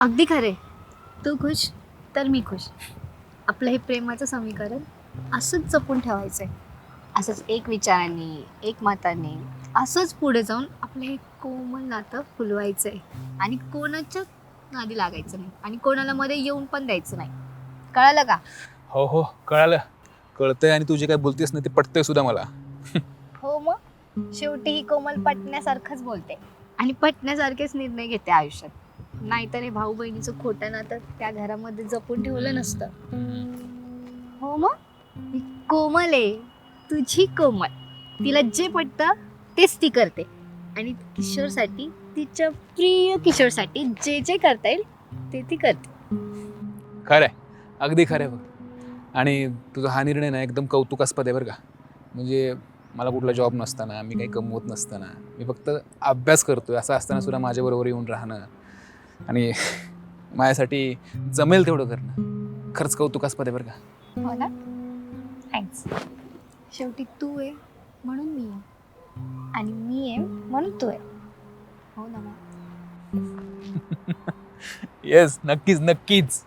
अगदी खरे. तू खुश तर मी खुश. आपलं हे प्रेमाचं समीकरण असंच जपून ठेवायचं आहे असंच एक विचाराने एक मताने असंच पुढे जाऊन आपलं हे कोमल नातं फुलवायचं आहे आणि कोणाच्या नादी लागायचं नाही. आणि कोणाला मध्ये येऊन पण द्यायचं नाही. कळालं का? हो हो कळालं. कळतंय आणि तू जे काय बोलतेस ना ते पटतंय सुद्धा मला. हो मग? शेवटी ही कोमल पटण्यासारखंच बोलते. आणि पटण्यासारखेच निर्णय घेते आयुष्यात. नाहीतर हे भाऊ बहिणीचं खोटं नातं त्या घरामध्ये जपून ठेवलं नसतं. हो मग? कोमल आहे. तुझी कोमल. तिला जे पटतं तेच ती करते. आणि किशोरसाठी तिच्या प्रिय किशोरसाठी जे जे करता येईल ते ती करते. खरंय अगदी खरंय बघ. आणि तुझा हा निर्णय ना एकदम कौतुकास्पद आहे बरं का. म्हणजे मला कुठला जॉब नसताना मी काही कमवत नसताना मी फक्त अभ्यास करतोय. असं असताना सुद्धा माझ्याबरोबर येऊन राहणं. आणि माझ्यासाठी जमेल तेवढं करणं. खरंच कौतुकास्पद आहे बरं का? हो ना? थँक्स शेवटी तू आहे म्हणून मी आहे आणि मी आहे म्हणून तू आहे हो ना येस नक्कीच नक्कीच.